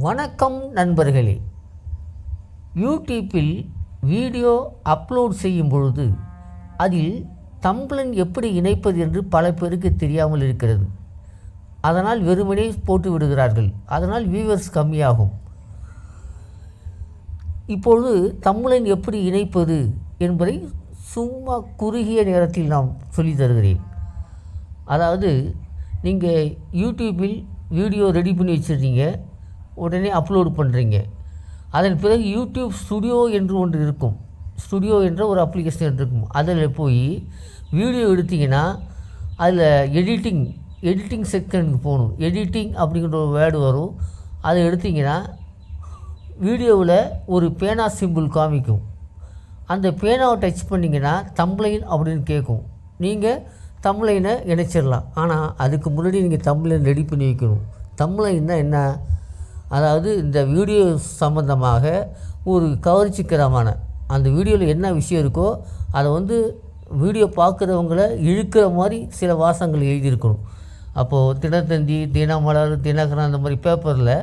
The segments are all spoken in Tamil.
வணக்கம் நண்பர்களே. யூடியூப்பில் வீடியோ அப்லோட் செய்யும் பொழுது அதில் தம்ப்ளன் எப்படி இணைப்பது என்று பல பேருக்கு தெரியாமல் இருக்கிறது. அதனால் வெறுமனே போட்டு விடுகிறார்கள். அதனால் வியூவர்ஸ் கம்மியாகும். இப்பொழுது தம்ப்ளன் எப்படி இணைப்பது என்பதை சும்மா குறுகிய நேரத்தில் நாம் சொல்லி தருகிறேன். அதாவது நீங்கள் யூடியூப்பில் வீடியோ ரெடி பண்ணி வச்சுருந்தீங்க உடனே அப்லோடு பண்ணுறீங்க அதன் பிறகு யூடியூப் ஸ்டுடியோ என்று ஒன்று இருக்கும். ஸ்டுடியோ என்ற ஒரு அப்ளிகேஷன் இருக்கும். அதில் போய் வீடியோ எடுத்தீங்கன்னா அதில் எடிட்டிங் எடிட்டிங் செக்ஷனுக்கு போகணும். எடிட்டிங் அப்படிங்கிற ஒரு வேர்டு வரும். அதை எடுத்தீங்கன்னா வீடியோவில் ஒரு பேனா சிம்பிள் காமிக்கும். அந்த பேனாவை டச் பண்ணிங்கன்னா தம்ப்ளைன் அப்படின்னு கேட்கும். நீங்கள் தம்ப்ளைனை இணைச்சிடலாம். ஆனால் அதுக்கு முன்னாடி நீங்கள் தம்ப்ளைன் ரெடி பண்ணி வைக்கணும். தம்ப்ளைன்னா என்ன? அதாவது இந்த வீடியோ சம்மந்தமாக ஒரு கவர்ச்சிக்கரமான அந்த வீடியோவில் என்ன விஷயம் இருக்கோ அதை வந்து வீடியோ பார்க்குறவங்கள இழுக்கிற மாதிரி சில வாசங்கள் எழுதியிருக்கணும். அப்போது தினத்தந்தி தினமலர் தினகரன் அந்த மாதிரி பேப்பரில்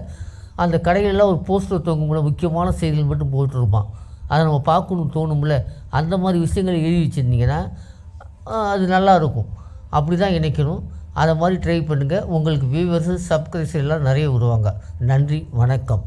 அந்த கடையிலலாம் ஒரு போஸ்டர் தொங்கும்ல முக்கியமான செய்திகள் மட்டும் போட்டுருப்பான். அதை நம்ம பார்க்கணும்னு தோணும்ல அந்த மாதிரி விஷயங்களை எழுதி வச்சுருந்தீங்கன்னா அது நல்லாயிருக்கும் அப்படி தான் இணைக்கணும் அதை மாதிரி ட்ரை பண்ணுங்கள் உங்களுக்கு வியூவர்ஸு சப்ஸ்கிரைபர்ஸ் எல்லாம் நிறைய வருவாங்க. நன்றி வணக்கம்.